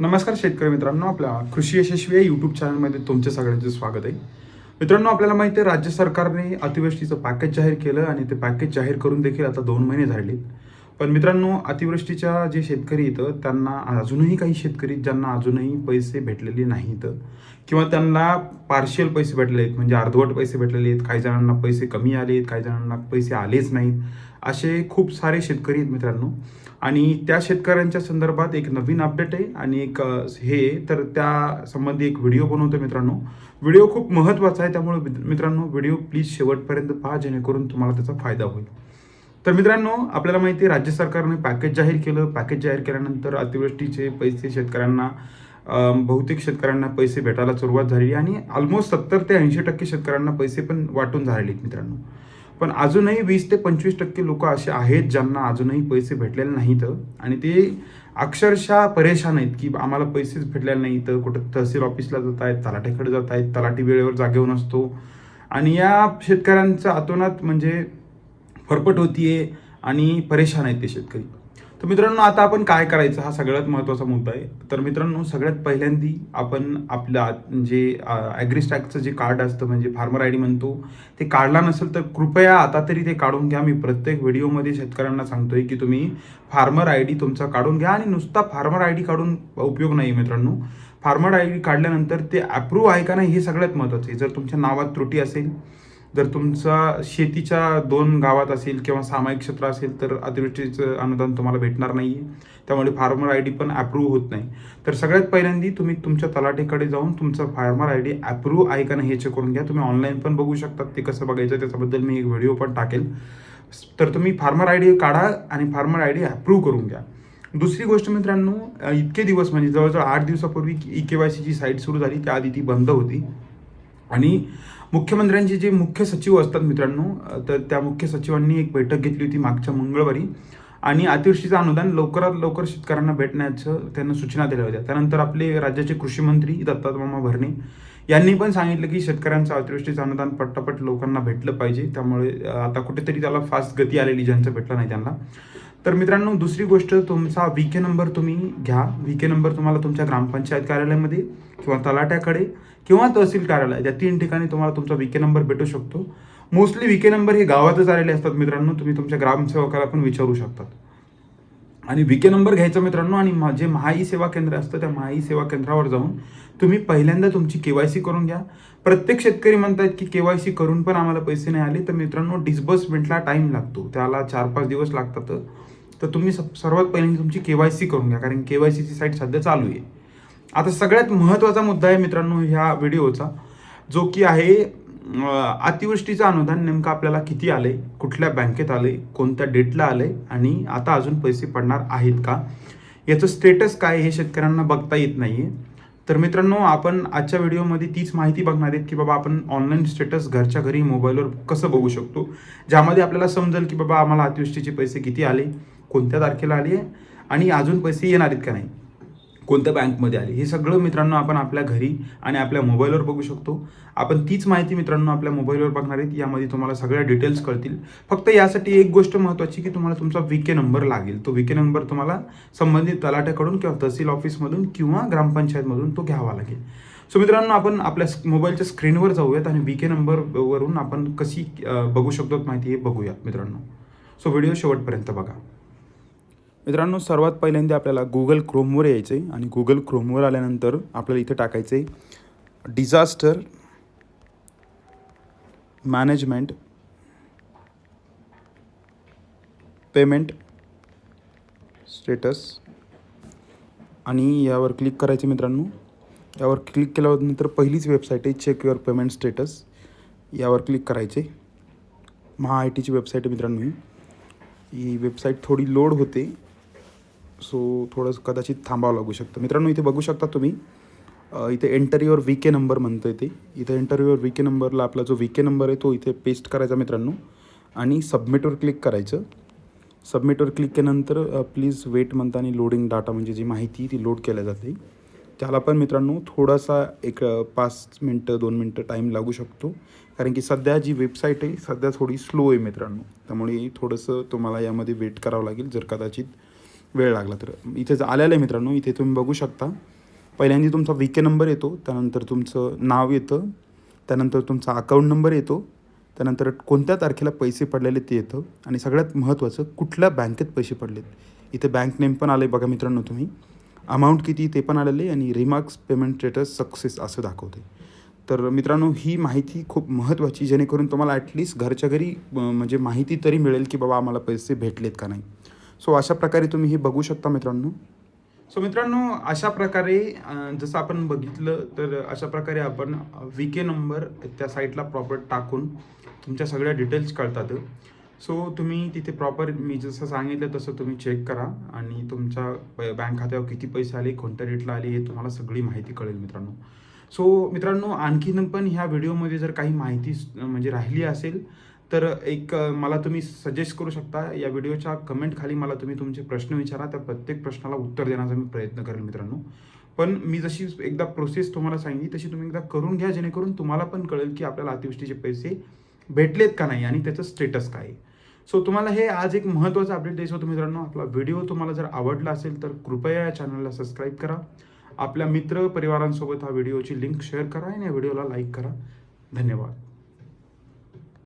नमस्कार शेतकरी मित्रांनो आपल्या कृषी यशस्वी या यूट्यूब चॅनलमध्ये तुमच्या सगळ्यांचे स्वागत आहे. मित्रांनो आपल्याला माहिती आहे राज्य सरकारने अतिवृष्टीचं पॅकेज जाहीर केलं आणि ते पॅकेज जाहीर करून देखील आता दोन महिने झाले पण मित्रांनो अतिवृष्टीच्या जे शेतकरी इथं त्यांना अजूनही काही शेतकरी ज्यांना अजूनही पैसे भेटलेले नाहीत किंवा त्यांना पार्शियल पैसे भेटलेले आहेत म्हणजे अर्धवट पैसे भेटलेले आहेत काही जणांना पैसे कमी आले आहेत काही जणांना पैसे आलेच नाहीत असे खूप सारे शेतकरी आहेत मित्रांनो. आणि त्या शेतकऱ्यांच्या संदर्भात एक नवीन अपडेट आहे आणि एक हे तर त्या संबंधी एक व्हिडिओ बनवतो मित्रांनो. व्हिडिओ खूप महत्त्वाचा आहे त्यामुळे मित्रांनो व्हिडिओ प्लीज शेवटपर्यंत पहा जेणेकरून तुम्हाला त्याचा फायदा होईल. तर मित्रांनो आपल्याला माहिती आहे राज्य सरकारने पॅकेज जाहीर केलं. पॅकेज जाहीर केल्यानंतर अतिवृष्टीचे पैसे शेतकऱ्यांना बहुतेक शेतकऱ्यांना पैसे भेटायला सुरुवात झाली आणि ऑलमोस्ट सत्तर ते ऐंशी टक्के शेतकऱ्यांना पैसे पण वाटून झालेले आहेत मित्रांनो. पण अजूनही वीस ते पंचवीस टक्के लोक असे आहेत ज्यांना अजूनही पैसे भेटलेले नाहीत आणि ते अक्षरशः परेशान आहेत की आम्हाला पैसेच भेटलेले नाहीत. कुठं तहसील ऑफिसला जात आहेत तलाठ्याकडे जात आहेत तलाठी वेळेवर जागेवर नसतो. आणि या शेतकऱ्यांचं अतोनात म्हणजे फरफट होतीये आणि परेशान आहेत ते शेतकरी. तर मित्रांनो आता आपण काय करायचं हा सगळ्यात महत्त्वाचा मुद्दा आहे. तर मित्रांनो सगळ्यात पहिल्यांदी आपण आपलं जे ॲग्रिस्टॅकचं जे कार्ड असतं म्हणजे फार्मर आय डी म्हणतो ते काढला नसेल तर कृपया आता तरी ते काढून घ्या. मी प्रत्येक व्हिडिओमध्ये शेतकऱ्यांना सांगतोय की तुम्ही फार्मर आय डी तुमचा काढून घ्या आणि नुसता फार्मर आय डी काढून उपयोग नाही मित्रांनो. फार्मर आय डी काढल्यानंतर ते अप्रूव्ह आहे का नाही हे सगळ्यात महत्त्वाचं आहे. जर तुमच्या नावात त्रुटी असेल जर तुमचा शेतीच्या दोन गावात असेल किंवा सामायिक क्षेत्र असेल तर अतिवृष्टीचं अनुदान तुम्हाला भेटणार नाही आहे त्यामुळे फार्मर आय डी पण अप्रूव्ह होत नाही. तर सगळ्यात पहिल्यांदी तुम्ही तुमच्या तलाठीकडे जाऊन तुमचा फार्मर आय डी अप्रूव्ह आहे का नाही हे चेक करून घ्या. तुम्ही ऑनलाईन पण बघू शकतात. ते कसं बघायचं त्याच्याबद्दल मी एक व्हिडिओ पण टाकेल. तर तुम्ही फार्मर आय डी काढा आणि फार्मर आय डी अप्रूव्ह करून घ्या. दुसरी गोष्ट मित्रांनो इतके दिवस म्हणजे जवळजवळ आठ दिवसापूर्वी ई के वाय सीची साईट सुरू झाली. त्याआधी ती बंद होती. आणि मुख्यमंत्र्यांचे जे मुख्य सचिव असतात मित्रांनो तर त्या मुख्य सचिवांनी एक बैठक घेतली होती मागच्या मंगळवारी. आणि अतिवृष्टीचं अनुदान लवकरात लवकर शेतकऱ्यांना भेटण्याचं त्यांना सूचना दिल्या होत्या. त्यानंतर आपले राज्याचे कृषी मंत्री दत्तात्रमामा भरणे यांनी पण सांगितलं की शेतकऱ्यांचं अतिवृष्टीचं अनुदान पट्टापट लोकांना भेटलं पाहिजे. त्यामुळे आता कुठेतरी त्याला फास्ट गती आलेली ज्यांचं भेटलं नाही त्यांना. तर मित्रांनो दुसरी गोष्ट तुमचा व्ही के नंबर तुम्ही घ्या. व्ही के नंबर तुम्हाला तुमच्या ग्रामपंचायत कार्यालयामध्ये किंवा तलाट्याकडे किंवा तहसील कार्यालय या तीन ठिकाणी तुम्हाला तुमचा विके के नंबर भेटू शकतो. मोस्टली विके के नंबर हे गावातच आलेले असतात मित्रांनो तुम्ही तुमच्या ग्रामसेवकाला पण विचारू शकतात. आणि विके के नंबर घ्यायचा मित्रांनो आणि जे महाई सेवा केंद्र असतं त्या महाई सेवा केंद्रावर जाऊन तुम्ही पहिल्यांदा तुमची के वाय सी करून घ्या. प्रत्येक शेतकरी म्हणतात की के वाय सी करून पण आम्हाला पैसे नाही आले तर मित्रांनो डिस्बर्समेंटला टाईम लागतो. त्याला चार पाच दिवस लागतात. तर तुम्ही स- सर्वात पहिल्यांदा तुमची के वाय सी करून घ्या कारण के वाय सीची साईट सध्या चालू आहे. आता सगळ्यात महत्त्वाचा मुद्दा आहे मित्रांनो ह्या व्हिडिओचा जो की आहे अतिवृष्टीचं अनुदान नेमकं आपल्याला किती आले कुठल्या बँकेत आले कोणत्या डेटला आले आणि आता अजून पैसे पडणार आहेत का? याचं स्टेटस काय हे शेतकऱ्यांना बघता येत नाही आहे तर मित्रांनो आपण आजच्या व्हिडिओमध्ये तीच माहिती बघणार आहेत की बाबा आपण ऑनलाईन स्टेटस घरच्या घरी मोबाईलवर कसं बघू शकतो. ज्यामध्ये आपल्याला समजेल की बाबा आम्हाला अतिवृष्टीचे पैसे किती आले कोणत्या तारखेला आले आणि अजून पैसे येणार आहेत का नाही. कोणत्या बँकमध्ये आले? हे सगळं मित्रांनो आपण आपल्या घरी आणि आपल्या मोबाईलवर बघू शकतो. आपण तीच माहिती मित्रांनो आपल्या मोबाईलवर बघणार आहेत. यामध्ये तुम्हाला सगळ्या डिटेल्स कळतील. फक्त यासाठी एक गोष्ट महत्त्वाची की तुम्हाला तुमचा वी के नंबर लागेल. तो वी के नंबर तुम्हाला संबंधित तलाट्याकडून किंवा तहसील ऑफिसमधून किंवा ग्रामपंचायतमधून तो घ्यावा लागेल. सो मित्रांनो आपण आपल्या मोबाईलच्या स्क्रीनवर जाऊयात आणि वी के नंबरवरून आपण कशी बघू शकतो माहिती हे बघूयात मित्रांनो. सो व्हिडिओ शेवटपर्यंत बघा. मित्रांनो सर्वात पहिल्यांदा आपल्याला गुगल क्रोमवर यायचं आहे आणि गुगल क्रोमवर आल्यानंतर आपल्याला इथं टाकायचं आहे डिझास्टर मॅनेजमेंट पेमेंट स्टेटस आणि यावर क्लिक करायचे मित्रांनो. यावर क्लिक केल्यानंतर पहिलीच वेबसाईट आहे चेक युअर पेमेंट स्टेटस यावर क्लिक करायचे महा आय टीची वेबसाईट आहे मित्रांनो ही. वेबसाईट थोडी लोड होते. सो थोडंसं कदाचित थांबावं लागू शकतं. मित्रांनो इथे बघू शकता तुम्ही इथे enter your V K number म्हणतं ते. इथे एंटर युअर व्ही के नंबरला आपला जो व्ही के नंबर आहे तो इथे पेस्ट करायचा मित्रांनो. आणि सबमिटवर क्लिक करायचं. सबमिटवर क्लिक केल्यानंतर प्लीज वेट म्हणता आणि लोडिंग डाटा म्हणजे जी माहिती ती लोड केल्या जाते. त्याला पण मित्रांनो थोडासा एक पाच मिनटं दोन मिनटं टाईम लागू शकतो. कारण की सध्या जी वेबसाईट आहे सध्या थोडी स्लो आहे मित्रांनो. त्यामुळे थोडंसं तुम्हाला यामध्ये वेट करावं लागेल जर कदाचित वेळ लागला तर. इथे आलेलं आहे मित्रांनो इथे तुम्ही बघू शकता. पहिल्यांदा तुमचा वी के नंबर येतो त्यानंतर तुमचं नाव येतं त्यानंतर तुमचा अकाऊंट नंबर येतो त्यानंतर कोणत्या तारखेला पैसे पडलेले ते येतं आणि सगळ्यात महत्त्वाचं कुठल्या बँकेत पैसे पडलेत. इथे बँक नेम पण आलं आहे बघा मित्रांनो तुम्ही. अमाऊंट किती ते पण आलेलं आहे आणि रिमार्क्स पेमेंट स्टेटस सक्सेस असं दाखवते तर मित्रांनो ही माहिती खूप महत्त्वाची जेणेकरून तुम्हाला ॲटलिस्ट घरच्या घरी म्हणजे माहिती तरी मिळेल की बाबा आम्हाला पैसे भेटलेत का नाही. सो अशा प्रकारे तुम्ही हे बघू शकता मित्रांनो. सो मित्रांनो अशा प्रकारे जसं आपण बघितलं तर अशा प्रकारे आपण वी के नंबर त्या साईटला प्रॉपर टाकून तुमच्या सगळ्या डिटेल्स कळतात. सो तुम्ही तिथे प्रॉपर मी जसं सांगितलं तसं तुम्ही चेक करा आणि तुमच्या बँक खात्यावर किती पैसे आले कोणत्या डेटला आले हे तुम्हाला सगळी माहिती कळेल मित्रांनो. सो मित्रांनो आणखीन पण ह्या व्हिडिओमध्ये जर काही माहिती म्हणजे राहिली असेल तर एक मला तुम्ही सजेस्ट करू शकता या व्हिडिओच्या कमेंट खाली मला तुम्ही तुमचे प्रश्न विचारा त्या प्रत्येक प्रश्नाला उत्तर देण्याचा मी प्रयत्न करेल मित्रांनो. पण मी जशी एकदा प्रोसेस तुम्हाला सांगितली तशी तुम्ही एकदा करून घ्या जेणेकरून तुम्हाला पण कळेल की आपल्याला अतिवृष्टीचे पैसे भेटलेत का नाही आणि त्याचं स्टेटस काय आहे. सो तुम्हाला हे आज एक महत्त्वाचं अपडेट द्यायचं होतं मित्रांनो. आपला व्हिडिओ तुम्हाला जर आवडला असेल तर कृपया या चॅनलला सबस्क्राईब करा. आपल्या मित्र परिवारांसोबत हा व्हिडिओची लिंक शेअर करा आणि या व्हिडिओला लाईक करा. धन्यवाद.